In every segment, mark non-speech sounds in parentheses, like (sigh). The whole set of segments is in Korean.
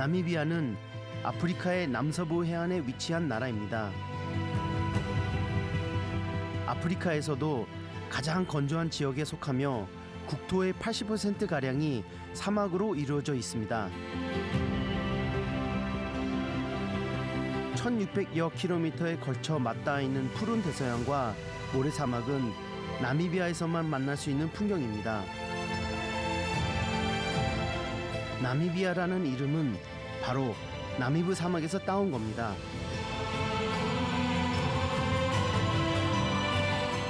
나미비아는 아프리카의 남서부 해안에 위치한 나라입니다. 아프리카에서도 가장 건조한 지역에 속하며 국토의 80% 가량이 사막으로 이루어져 있습니다. 1600여 킬로미터에 걸쳐 맞닿아 있는 푸른 대서양과 모래사막은 나미비아에서만 만날 수 있는 풍경입니다. 나미비아라는 이름은 바로 나미브 사막에서 따온 겁니다.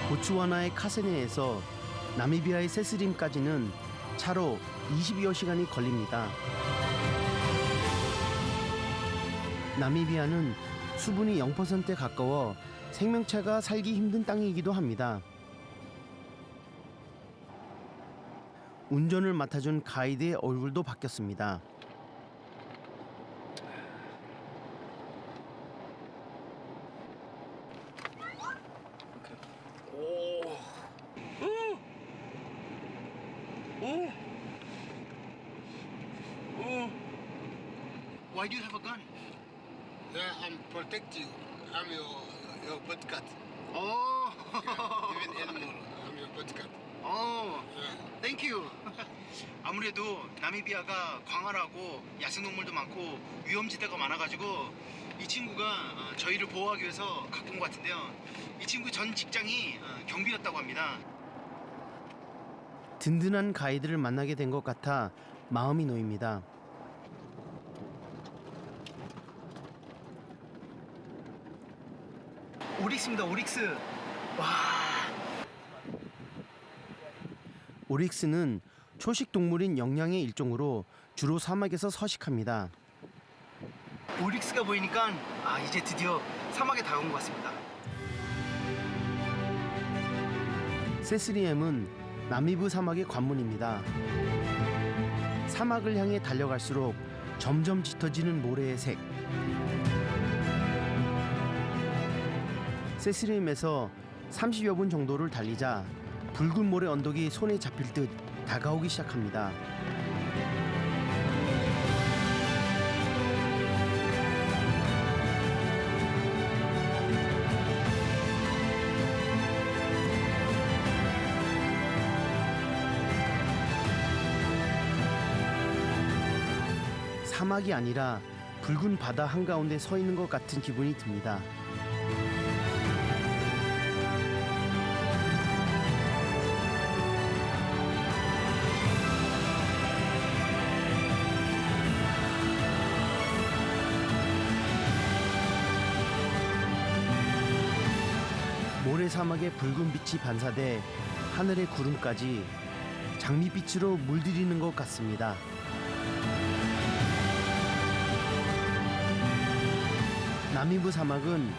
보츠와나의 카세네에서 나미비아의 세스림까지는 차로 20여 시간이 걸립니다. 나미비아는 수분이 0%에 가까워 생명체가 살기 힘든 땅이기도 합니다. 운전을 맡아준 가이드의 얼굴도 바뀌었습니다. 오. 오. 오. Why do you have a gun? Yeah, I'm protect you. I'm your your bodyguard. Oh. Even animal, I'm your bodyguard. oh. Yeah. Thank you. (laughs) 아무래도 나미비아가 광활하고 야생동물도 많고 위험지대가 많아가지고 이 친구가 어, 저희를 보호하기 위해서 갖고 온 것 같은데요. 이 친구 전 직장이 어, 경비였다고 합니다. 든든한 가이드를 만나게 된 것 같아 마음이 놓입니다. 오릭스입니다. 오릭스. 와. 오릭스는 초식 동물인 영양의 일종으로 주로 사막에서 서식합니다. 오릭스가 보이니까 아 이제 드디어 사막에 다가온 것 같습니다. 세스리엠은 나미브 사막의 관문입니다. 사막을 향해 달려갈수록 점점 짙어지는 모래의 색. 세스리엠에서 30여 분 정도를 달리자 붉은 모래 언덕이 손에 잡힐 듯 다가오기 시작합니다. 사막이 아니라 붉은 바다 한가운데 서 있는 것 같은 기분이 듭니다. 사막의 붉은 빛이 반사돼 하늘의 구름까지 장미빛으로 물들이는 것 같습니다. 나미브 사막은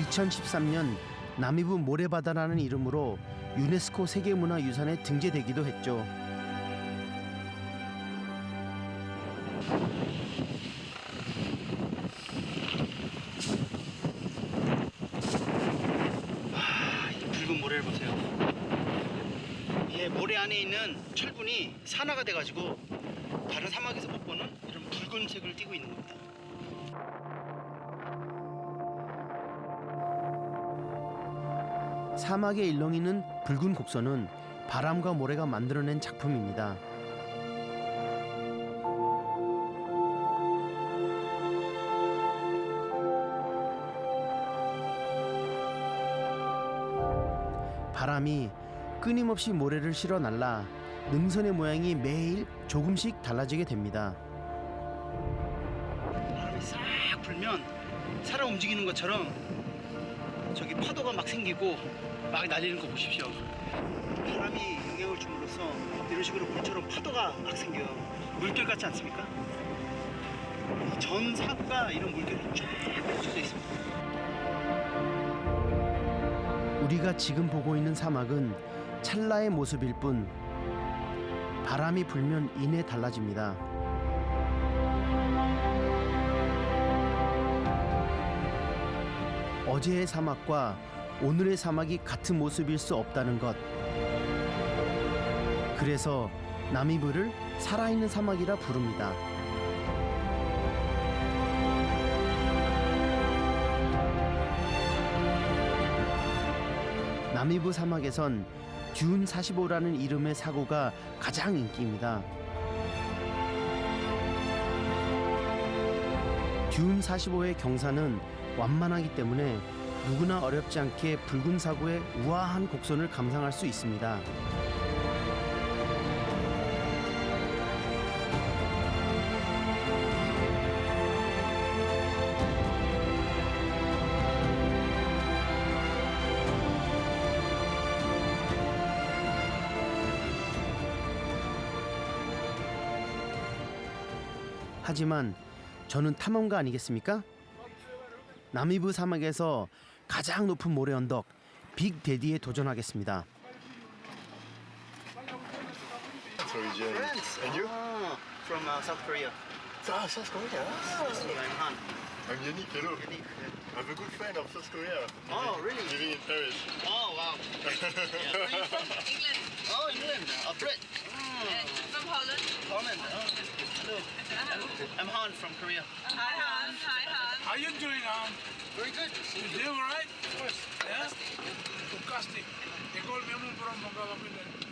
2013년 나미브 모래바다라는 이름으로 유네스코 세계문화유산에 등재되기도 했죠. 산화가 돼가지고 다른 사막에서 못 보는 이런 붉은색을 띠고 있는 겁니다. 사막에 일렁이는 붉은 곡선은 바람과 모래가 만들어낸 작품입니다. 바람이 끊임없이 모래를 실어 날라 능선의 모양이 매일 조금씩 달라지게 됩니다. 바람이 싹 불면 살아 움직이는 것처럼 저기 파도가 막 생기고 막 날리는 거 보십시오. 바람이 영향을 줌으로써 이런 식으로 물처럼 파도가 막 생겨요. 물결 같지 않습니까? 전 사구가 이런 물결이 쫙 펼쳐져 있습니다. 우리가 지금 보고 있는 사막은 찰나의 모습일 뿐 바람이 불면 인해 달라집니다. 어제의 사막과 오늘의 사막이 같은 모습일 수 없다는 것. 그래서 남이브를 살아있는 사막이라 부릅니다. 남이브 사막에선 듄 45라는 이름의 사고가 가장 인기입니다. 듄 45의 경사는 완만하기 때문에 누구나 어렵지 않게 붉은 사고의 우아한 곡선을 감상할 수 있습니다. 하지만 저는 탐험가 아니겠습니까? 나미브 사막에서 가장 높은 모래 언덕 빅데디에 도전하겠습니다. Norwegian. Friends. And you? Ah, from uh, South Korea. Ah, South Korea. I'm Han. I'm Yannick, hello. Yannick. I'm a good friend of South Korea. Oh, really? Living in Paris. Oh, wow. England. Oh, England. A Brit. Uh, Mm. from Holland. Holland. Oh, hello. I'm Han from Korea. Hi, Han. Hi, Han. How you doing, um? Very good. You doing all right? Of course. Yeah? Fantastic. They call me un from Bangladesh.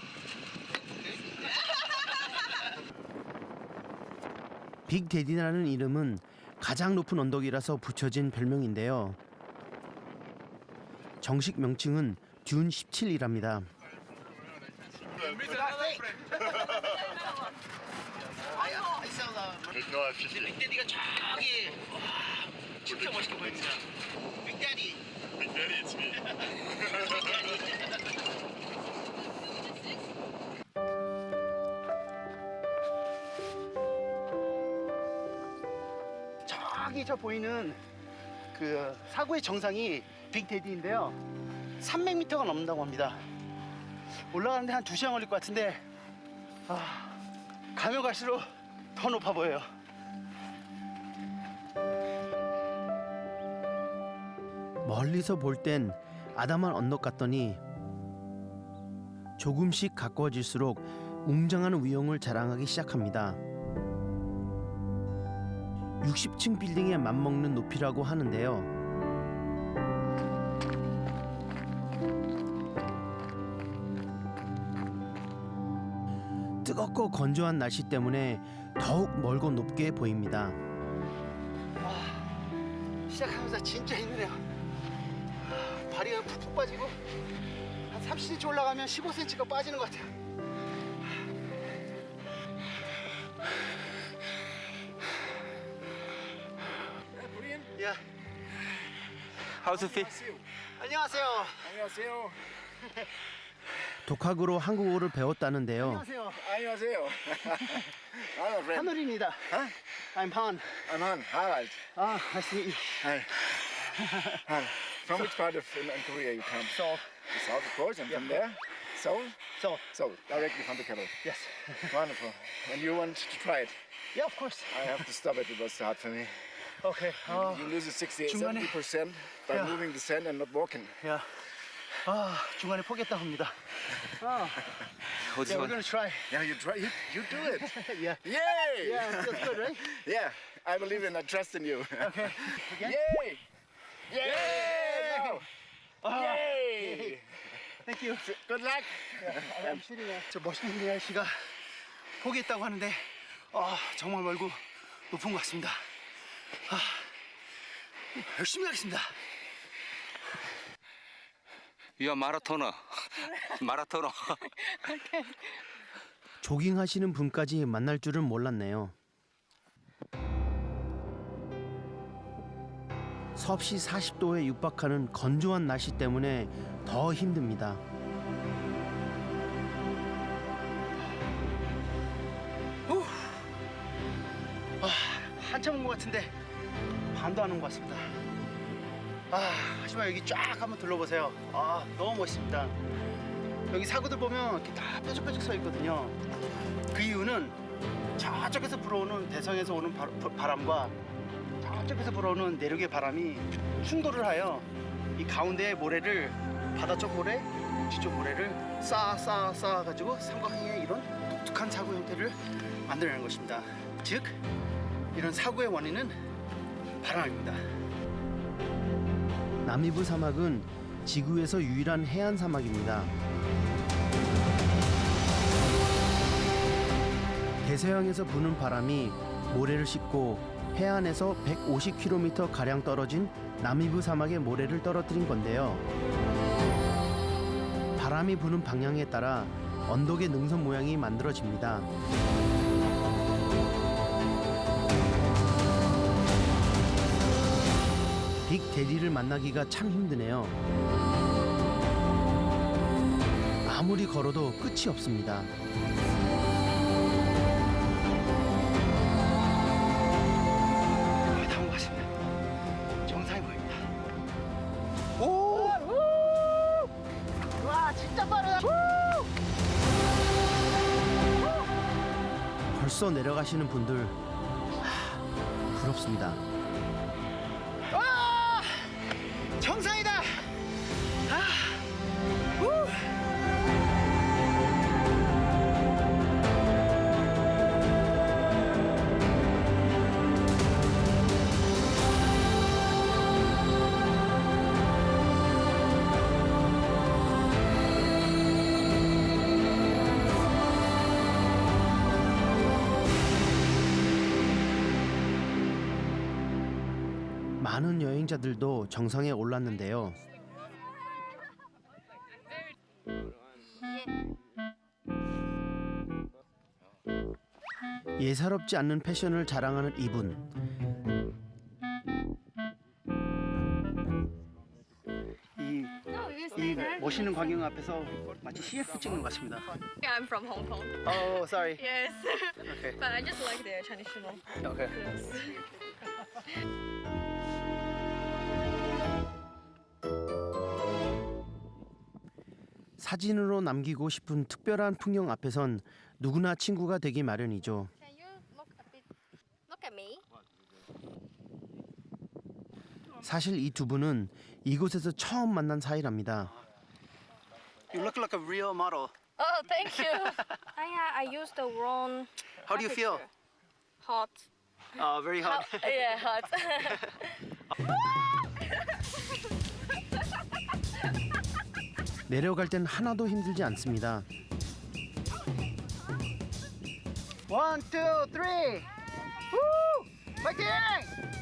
빅데디라는 이름은 가장 높은 언덕이라서 붙여진 별명인데요. 정식 명칭은 듄 17이랍니다. À Fifi. 빅데디가 저기 와 진짜 멋있게 보입니다. 빅데디. It's me. 저기 저 보이는 그 사고의 정상이 빅데디인데요. 300m가 넘는다고 합니다. 올라가는데 한 2시간 걸릴 것 같은데 아, 가면 갈수록 더 높아 보여요. 멀리서 볼 땐 아담한 언덕 같더니 조금씩 가까워질수록 웅장한 위용을 자랑하기 시작합니다. 60층 빌딩에 맞먹는 높이라고 하는데요. 뜨겁고 건조한 날씨 때문에 더욱 멀고 높게 보입니다. 시작하면서 진짜 힘드네요. 아, 다리가 푹푹 빠지고 한 30cm 올라가면 15cm가 빠지는 것 같아요. 야, How's it feel? 안녕하세요. 안녕하세요. (laughs) 독학으로 한국어를 배웠다는데요. 안녕하세요. 안녕하세요. (laughs) I'm a friend. 하늘입니다. I'm Han. I'm Han, Harald. 아, nice to meet you. Hi. (laughs) Han. From which part of uh, Korea you come? So, South, of course, and from there? Seoul? so, Seoul, directly from the capital. yes. (laughs) Wonderful. And you want to try it? Yeah, of course. I have to stop it. It was hard for me. Okay. 아, You lose it 60, 중간에- 70% by Yeah. moving the sand and not walking. 야, 아, 중간에 포기했다 합니다. 아, yeah, we're gonna try. Yeah, you try. You, you do it. yeah. Yay! Yeah, feels good, right? Yeah, I believe in. I trust in you. Okay. Again? Yay! Yay! Yay! Thank you. Good luck. I'm sitting here. 저 멋있는 이 날씨가 포기했다고 하는데 아, 정말 멀고 높은 것 같습니다. 아, 열심히 하겠습니다. A marathoner. marathoner. 조깅하시는 분까지 만날 줄은 몰랐네요. 섭씨 40도에 육박하는 건조한 날씨 때문에 더 힘듭니다. 한참 온 것 같은데 반도 안 온 것 같습니다. 아, 하지만 여기 쫙 한번 둘러보세요. 아, 너무 멋있습니다. 여기 사구들 보면 이렇게 다 뾰족뾰족 서 있거든요. 그 이유는 저쪽에서 불어오는 대성에서 오는 바, 바람과 저쪽에서 불어오는 내륙의 바람이 충돌을 하여 이 가운데의 모래를 바다 쪽 모래, 뒤쪽 모래를 쌓아 쌓아 쌓아 가지고 삼각형의 이런 독특한 사구 형태를 만들어내는 것입니다. 즉 이런 사고의 원인은 바람입니다. 나미브 사막은 지구에서 유일한 해안 사막입니다. 대서양에서 부는 바람이 모래를 씻고 해안에서 150km 가량 떨어진 나미브 사막의 모래를 떨어뜨린 건데요. 바람이 부는 방향에 따라 언덕의 능선 모양이 만들어집니다. 빅 대리를 만나기가 참 힘드네요. 아무리 걸어도 끝이 없습니다. 거의 다온 것 같습니다. 정상이 보입니다. 오! 와, 진짜 빠르다. 벌써 내려가시는 분들 하, 부럽습니다. 정상이다. 많은 여행자들도 정상에 올랐는데요. 예사롭지 않는 패션을 자랑하는 이분. 이, 이 멋있는 광경 앞에서 마치 CF 찍는 것 같습니다. I'm from Hong Kong. Oh, sorry. Yes. Okay. but I just like their traditional Okay. clothes. 사진으로 남기고 싶은 특별한 풍경 앞에선 누구나 친구가 되기 마련이죠. Can you look a bit? Look at me. 사실 이 두 분은 이곳에서 처음 만난 사이랍니다. You look like a real model. Oh, thank you. I uh, I used the wrong. How do you feel? Hot. Uh, very hot. yeah, hot. 내려갈 땐 하나도 힘들지 않습니다. Three. Woo! Fighting! it's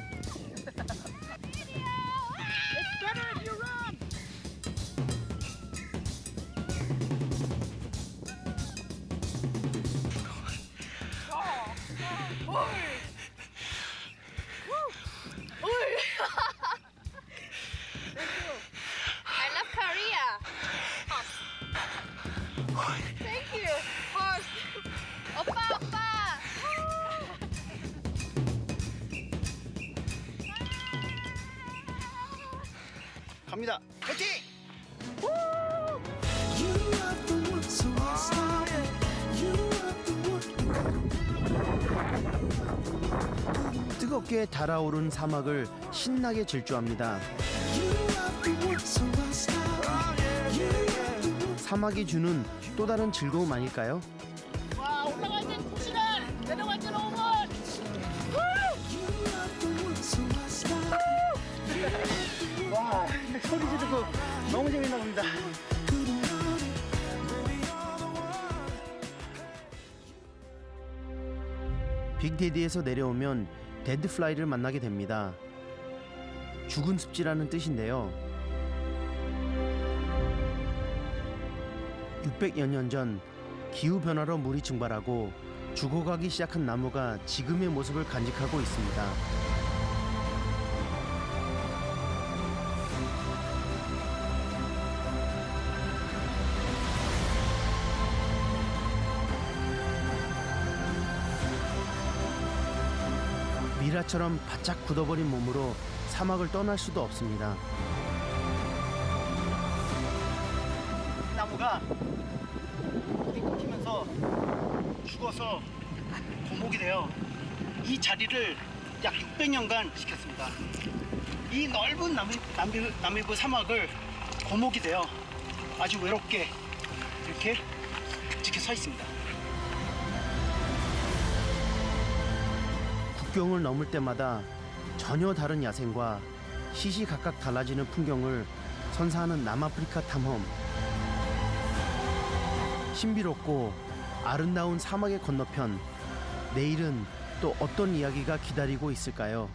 뜨겁게 달아오른 사막을 신나게 질주합니다. 사막이 주는 또 다른 즐거움 아닐까요? 와, 소리 지르고 너무 재밌나 봅니다. 빅데디에서 내려오면 데드플라이를 만나게 됩니다. 죽은 습지라는 뜻인데요. 600여 년 전 기후 변화로 물이 증발하고 죽어가기 시작한 나무가 지금의 모습을 간직하고 있습니다. 미라처럼 바짝 굳어버린 몸으로 사막을 떠날 수도 없습니다. 나무가 불이 끊기면서 죽어서 고목이 돼요. 이 자리를 약 600년간 지켰습니다. 이 넓은 남이, 남이, 남이부 사막을 고목이 돼요. 아주 외롭게 이렇게 지켜 서 있습니다. 국경을 넘을 때마다 전혀 다른 야생과 시시각각 달라지는 풍경을 선사하는 남아프리카 탐험. 신비롭고 아름다운 사막의 건너편. 내일은 또 어떤 이야기가 기다리고 있을까요?